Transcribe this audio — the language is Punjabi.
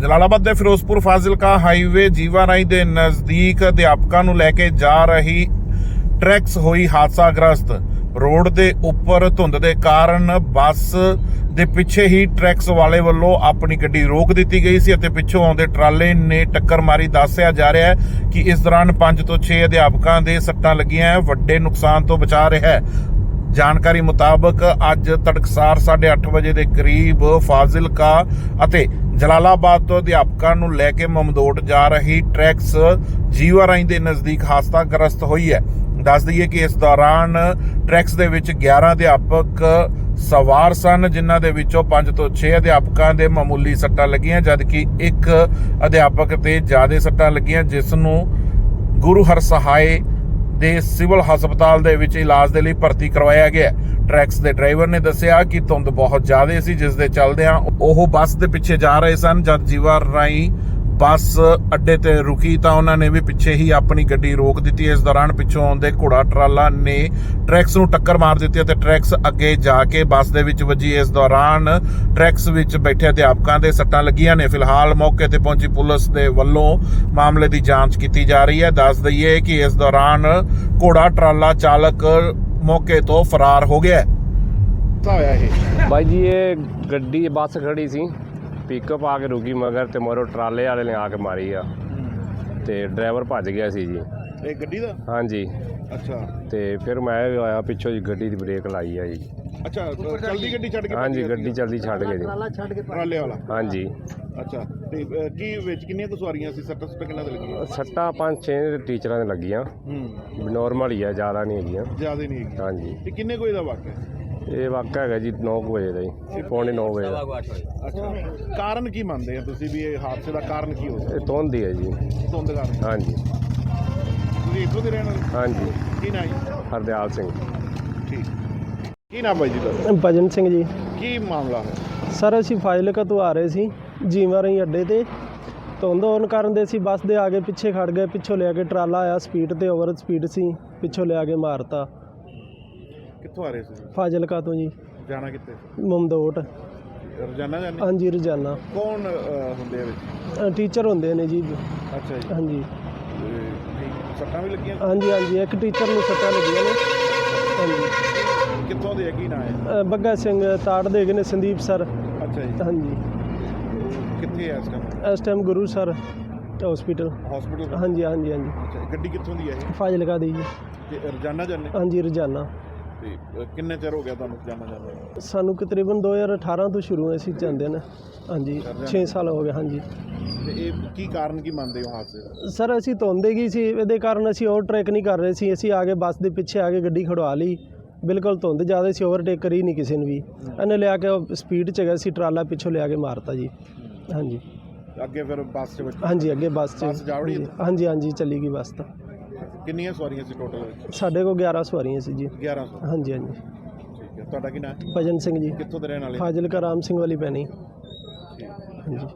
ਜਲਾਲਾਬਾਦ ਦੇ ਫਿਰੋਜ਼ਪੁਰ ਫਾਜ਼ਿਲਕਾ ਹਾਈਵੇ ਜੀਵਾ ਦੇ ਨਜ਼ਦੀਕ ਅਧਿਆਪਕਾਂ ਨੂੰ ਲੈ ਕੇ ਜਾ ਰਹੀ ਟਰੈਕਸ ਹੋਈ ਹਾਦਸਾਗ੍ਰਸਤ। ਰੋਡ ਦੇ ਉੱਪਰ ਧੁੰਦ ਦੇ ਕਾਰਨ ਬੱਸ ਦੇ ਪਿੱਛੇ ਹੀ ਟਰੈਕਸ ਵਾਲੇ ਵੱਲੋਂ ਆਪਣੀ ਗੱਡੀ ਰੋਕ ਦਿੱਤੀ ਗਈ ਸੀ ਅਤੇ ਪਿੱਛੋਂ ਆਉਂਦੇ ਟਰਾਲੇ ਨੇ ਟੱਕਰ ਮਾਰੀ। ਦੱਸਿਆ ਜਾ ਰਿਹਾ ਹੈ ਕਿ ਇਸ ਦੌਰਾਨ 5 ਤੋਂ 6 ਅਧਿਆਪਕਾਂ ਦੇ ਸੱਟਾਂ ਲੱਗੀਆਂ ਵੱਡੇ ਨੁਕਸਾਨ ਤੋਂ ਬਚਾ ਰਿਹਾ ਹੈ। ਜਾਣਕਾਰੀ ਮੁਤਾਬਕ ਅੱਜ ਤੜਕਸਾਰ 8:30 ਵਜੇ ਦੇ ਕਰੀਬ ਫਾਜ਼ਿਲਕਾ ਅਤੇ ਜਲਾਲਾਬਾਦ ਤੋਂ ਅਧਿਆਪਕਾਂ ਨੂੰ ਲੈ ਕੇ ਮਮਦੋਟ ਜਾ ਰਹੀ ਟਰੈਕਸ ਜੀਵਾ ਰਾਈ ਦੇ ਨਜ਼ਦੀਕ ਹਾਸਤਾਗ੍ਰਸਤ ਹੋਈ ਹੈ। ਦੱਸ ਦਈਏ ਕਿ ਇਸ ਦੌਰਾਨ ਟਰੈਕਸ ਦੇ ਵਿੱਚ 11 ਅਧਿਆਪਕ ਸਵਾਰ ਸਨ, ਜਿਨ੍ਹਾਂ ਦੇ ਵਿੱਚੋਂ 5 ਤੋਂ 6 ਅਧਿਆਪਕਾਂ ਦੇ ਮਾਮੂਲੀ ਸੱਟਾਂ ਲੱਗੀਆਂ, ਜਦਕਿ ਇੱਕ ਅਧਿਆਪਕ ਤੇ ਜ਼ਿਆਦਾ ਸੱਟਾਂ ਲੱਗੀਆਂ, ਜਿਸ ਨੂੰ ਗੁਰੂ ਹਰਸਹਾਏ ਦੇ ਸਿਵਲ ਹਸਪਤਾਲ ਦੇ ਵਿੱਚ ਇਲਾਜ ਦੇ ਲਈ ਭਰਤੀ ਕਰਵਾਇਆ ਗਿਆ ਟਰੈਕਸ ਦੇ ਡਰਾਈਵਰ ਨੇ ਦੱਸਿਆ ਕਿ ਧੁੰਦ ਬਹੁਤ ਜ਼ਿਆਦਾ ਸੀ, ਜਿਸ ਦੇ ਚੱਲਦਿਆਂ ਉਹ ਬੱਸ ਦੇ ਪਿੱਛੇ ਜਾ ਰਹੇ ਸਨ। ਜਦ ਜੀਵਾ ਰਾਈ ਬੱਸ ਅੱਡੇ ਤੇ ਰੁਕੀ ਤਾਂ ਉਹਨਾਂ ਨੇ ਵੀ ਪਿੱਛੇ ਹੀ ਆਪਣੀ ਗੱਡੀ ਰੋਕ ਦਿੱਤੀ। ਇਸ ਦੌਰਾਨ ਪਿੱਛੋਂ ਆਉਂਦੇ ਘੋੜਾ ਟਰਾਲਾ ਨੇ ਟਰੈਕਸ ਨੂੰ ਟੱਕਰ ਮਾਰ ਦਿੱਤੀ ਅਤੇ ਟਰੈਕਸ ਅੱਗੇ ਜਾ ਕੇ ਬੱਸ ਦੇ ਵਿੱਚ ਵੱਜੀ। ਇਸ ਦੌਰਾਨ ਟਰੈਕਸ ਵਿੱਚ ਬੈਠੇ ਅਧਿਆਪਕਾਂ ਦੇ ਸੱਟਾਂ ਲੱਗੀਆਂ ਨੇ। ਫਿਲਹਾਲ ਮੌਕੇ ਤੇ ਪਹੁੰਚੀ ਪੁਲਿਸ ਦੇ ਵੱਲੋਂ ਮਾਮਲੇ ਦੀ ਜਾਂਚ ਕੀਤੀ ਜਾ ਰਹੀ ਹੈ। ਦੱਸ ਦਈਏ ਕਿ ਇਸ ਦੌਰਾਨ ਘੋੜਾ ਟਰਾਲਾ ਚਾਲਕ ਮੌਕੇ ਤੋਂ ਫਰਾਰ ਹੋ ਗਿਆ। ਹੈ ਤਾਂ ਹੋਇਆ ਇਹ। ਬਾਈ ਜੀ ਇਹ ਗੱਡੀ ਬੱਸ ਖੜੀ ਸੀ। ਪਿਕਅਪ ਆ ਕੇ ਰੁਕੀ ਮਗਰ ਤੇ ਮੋਰੋ ਟਰਾਲੇ ਵਾਲੇ ਨੇ ਆ ਕੇ ਮਾਰੀ ਆ। ਤੇ ਡਰਾਈਵਰ ਭੱਜ ਗਿਆ ਸੀ ਜੀ। ਇਹ ਗੱਡੀ ਦਾ? ਹਾਂਜੀ। ਅੱਛਾ। ਤੇ ਫਿਰ ਮੈਂ ਵੀ ਆਇਆ ਪਿੱਛੋਂ ਜੀ ਗੱਡੀ ਦੀ ਬ੍ਰੇਕ ਲਾਈ ਆ ਜੀ। ਅੱਛਾ ਚਲਦੀ ਗੱਡੀ ਛੱਡ ਕੇ ਹਾਂਜੀ ਗੱਡੀ ਜਲਦੀ ਛੱਡ ਗਏ ਜੀ। ਟਰਾਲੇ ਵਾਲਾ। ਹਾਂਜੀ। ਅੱਛਾ ਤੇ ਅਹ, ਕੀ ਵਿੱਚ ਕਿੰਨੀਆਂ ਕੁ ਸਵਾਰੀਆਂ ਸੀ? ਸੱਟਾਂ ਸੁੱਟਾਂ ਕਿੰਨਾਂ ਦੇ ਲੱਗੀਆਂ? ਸੱਟਾਂ ਪੰਜ ਛੇ ਟੀਚਰਾਂ ਦੇ ਲੱਗੀਆਂ। ਹੂੰ। ਨਾਰਮਲ ਹੀ ਆ ਜ਼ਿਆਦਾ ਨਹੀਂ ਹੈਗੀਆਂ। ਜ਼ਿਆਦਾ ਨਹੀਂ ਹੈਗੀ ਹਾਂਜੀ। ਤੇ ਕਿੰਨੇ ਕੋਈ ਦਾ ਵਾਕਿਆ? ਇਹ ਵਾਕਾ ਹੈਗਾ ਜੀ 9 ਵਜੇ ਦਾ ਜੀ ਪੌਣੇ 9 ਵਜੇ ਦਾ। ਅੱਛਾ ਕਾਰਨ ਕੀ ਮੰਨਦੇ ਆ ਤੁਸੀਂ ਵੀ ਇਹ ਹਾਦਸੇ ਦਾ ਕਾਰਨ ਕੀ ਹੋ ਇਹ ਧੁੰਦ ਹੈ ਜੀ। ਸਕਦਾ ਧੁੰਦ ਕਾਰਨ। ਹਾਂਜੀ। ਤੁਸੀਂ ਇੱਥੋਂ ਦੇ ਰਹਿਣ ਵਾਲੇ? ਹਾਂਜੀ। ਕੀ ਨਾਂ ਜੀ? ਹਰਦਿਆਲ ਸਿੰਘ। ਠੀਕ। ਕੀ ਨਾਮ ਬਾਈ ਜੀ ਤੁਹਾਡਾ? ਭਜਨ ਸਿੰਘ ਜੀ। ਕੀ ਮਾਮਲਾ ਹੈ? ਸਰ ਅਸੀਂ ਫਾਜ਼ਿਲਕਾ ਤੋਂ ਆ ਰਹੇ ਸੀ ਜੀਵਾ ਰਹੀ ਅੱਡੇ ਤੇ। ਧੁੰਦ ਹੋਣ ਕਾਰਨ ਦੇ ਅਸੀਂ ਬੱਸ ਦੇ ਆਗੇ ਪਿੱਛੇ ਖੜ ਗਏ ਪਿੱਛੋਂ ਲਿਆ ਕੇ ਟਰਾਲਾ ਆਇਆ ਸਪੀਡ ਤੇ ਓਵਰ ਸਪੀਡ ਸੀ ਪਿੱਛੋਂ ਲਿਆ ਕੇ ਮਾਰਤਾ। ਕਿੱਥੋਂ ਆ ਰਹੇ ਸੀ? ਫਾਜ਼ਿਲਕਾ ਤੋਂ ਜੀ। ਜਾਣਾ ਕਿੱਥੇ ਮਮਦੋਟ। ਰੋਜ਼ਾਨਾ ਜਾਂਦੇ? ਹਾਂਜੀ ਰੋਜ਼ਾਨਾ। ਕੌਣ ਅਹ, ਹੁੰਦੇ ਆ ਵਿੱਚ? ਟੀਚਰ ਹੁੰਦੇ ਨੇ ਜੀ। ਅੱਛਾ ਜੀ। ਹਾਂਜੀ। ਤੇ ਸੱਟਾਂ ਵੀ ਲੱਗੀਆਂ? ਹਾਂਜੀ ਹਾਂਜੀ ਇੱਕ ਟੀਚਰ ਨੂੰ ਸੱਟਾਂ ਲੱਗੀਆਂ ਨੇ। ਹਾਂਜੀ। ਕਿੱਥੋਂ ਦੇ ਆ? ਕੀ ਨਾਂ ਹੈ? ਅ, ਬੱਗਾ ਸਿੰਘ ਤਾੜ ਦੇ ਗਏ ਨੇ ਸੰਦੀਪ ਸਰ। ਅੱਛਾ ਜੀ। ਹਾਂਜੀ। ਕਿੱਥੇ ਹੈ ਇਸ ਟਾਈਮ? ਇਸ time Guru sir hospital hospital ਹਾਂਜੀ ਹਾਂਜੀ ਹਾਂਜੀ। ਅੱਛਾ ਗੱਡੀ ਕਿੱਥੋਂ ਦੀ ਹੈ ਇਹ? ਫਾਜ਼ਿਲਕਾ ਦੀ ਜੀ। ਤੇ ਰੋਜ਼ਾਨਾ ਜਾਂਦੇ? ਹਾਂਜੀ ਰੋਜ਼ਾਨਾ। ਤੇ ਕਿੰਨੇ ਚਿਰ ਹੋ ਗਿਆ ਤੁਹਾਨੂੰ ਰੋਜ਼ਾਨਾ ਜਾਂਦੇ ਸਾਨੂੰ ਤਕਰੀਬਨ 2018 ਤੋਂ ਸ਼ੁਰੂ ਅਸੀਂ ਜਾਂਦੇ ਨੇ। ਹਾਂਜੀ 6 ਸਾਲ ਹੋ ਗਏ ਹਾਂਜੀ। ਤੇ ਇਹ ਕੀ ਕਾਰਨ ਕੀ ਮੰਨਦੇ ਹੋ ਹਾਦਸੇ ਦਾ? ਸਰ ਅਸੀਂ ਧੁੰਦੇ ਗਈ ਸੀ ਇਹਦੇ ਕਾਰਨ ਅਸੀਂ ਓਵਰ ਟਰੈਕ ਨਹੀਂ ਕਰ ਰਹੇ ਸੀ। ਅਸੀਂ ਆ ਕੇ ਬੱਸ ਦੇ ਪਿੱਛੇ ਆ ਕੇ ਗੱਡੀ ਖੜਵਾ ਲਈ। ਬਿਲਕੁਲ ਧੁੰਦ ਜ਼ਿਆਦਾ ਸੀ ਓਵਰਟੇਕ ਕਰੀ ਨਹੀਂ ਕਿਸੇ ਨੇ ਵੀ। ਇਹਨੇ ਲਿਆ ਕੇ ਸਪੀਡ 'ਚ ਗਿਆ ਸੀ ਟਰਾਲਾ ਪਿੱਛੋਂ ਲਿਆ ਕੇ ਮਾਰਤਾ ਜੀ। ਹਾਂਜੀ। ਅੱਗੇ ਫਿਰ ਬੱਸ ਚ ਬੱਚ- ਹਾਂਜੀ ਅੱਗੇ ਬੱਸ 'ਚ। ਬੱਸ ਜਾ ਵੜੀ ਹਾਂਜੀ, ਹਾਂਜੀ ਹਾਂਜੀ ਚੱਲੀ ਗਈ ਬੱਸ ਤਾਂ। ਕਿੰਨੀਆਂ ਸਵਾਰੀਆਂ ਸੀ ਟੋਟਲ ਵਿੱਚ? ਸਾਡੇ ਕੋਲ 11 ਸਵਾਰੀਆਂ ਸੀ ਜੀ। 1100 ਹਾਂਜੀ ਹਾਂਜੀ। ਠੀਕ ਹੈ ਤੁਹਾਡਾ ਕੀ ਨਾਮ ਭਜਨ ਸਿੰਘ ਜੀ। ਕਿੱਥੋਂ ਦੇ ਰਹਿਣ ਵਾਲੇ? ਫਾਜ਼ਿਲਕਾ ਰਾਮ ਸਿੰਘ ਵਾਲੀ ਪੈਣੀ। ਹਾਂਜੀ।